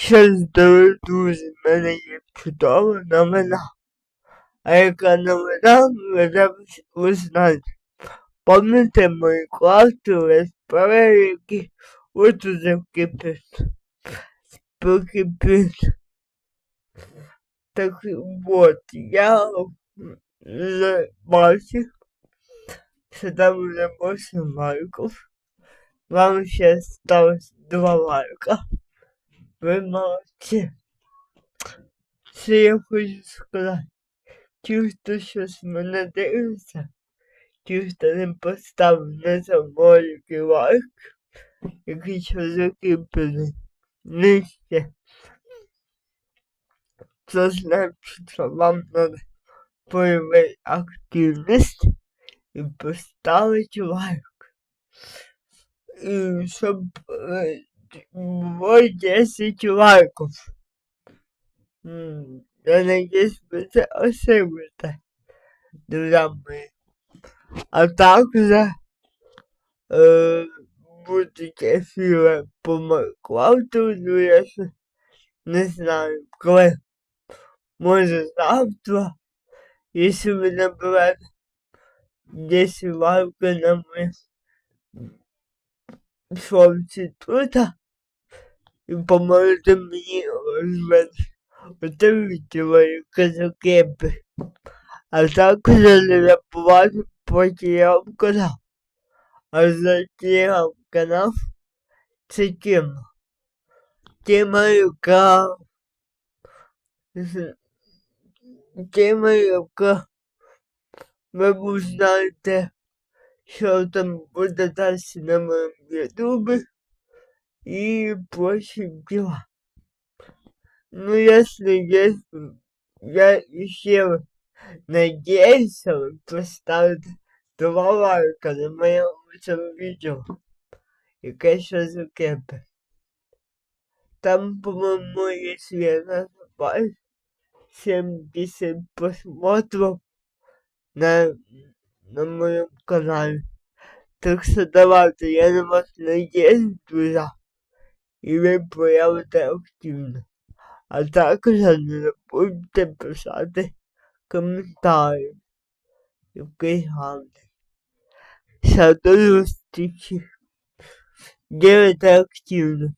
Що здорово, друзі, в мене є чудова новина. А яка новина, ви зараз узнаєте. Пам'ятаєте мої класові справи, які от уже вкипить. Покипить. Так от, я бачив, що там вже 8 лайків. Вам ще сталося 2 лайка. Ви молодці. Що я хочу сказати? Ті, хто щось мене дивиться, ті, хто не поставив на самоліки лайк, який ще закріплений нижче. Це значить, що вам треба проявити активність і поставити лайк. І щоб е, було 10 лайків. М, Я надеюсь, вы це осилите, друзья мои. А также э, будуть ефіри по Майнкрафту, ну я ще не знаю, коли. Може завтра, якщо ви наберете 10 лайків на моє шовці тут, і поможете мені розвити оце відео, яке. А також не забувайте про телеграм-канал. А за телеграм-канал це тема. Тема, яка тема, яка ви узнаєте, що там буде далі на моєму ютубі і прочі діла. Ну, если есть, я еще надеюсь, вы два лайка на моем этом видео. И, конечно, закрепи. Там, по-моему, если я ошибаюсь, 70 просмотров на, на моем канале. Так что давайте, я на вас надеюсь, друзья. И ви проявите активно. А також не забудьте писати коментарі, який гарний. До зустрічі. Ділите активно.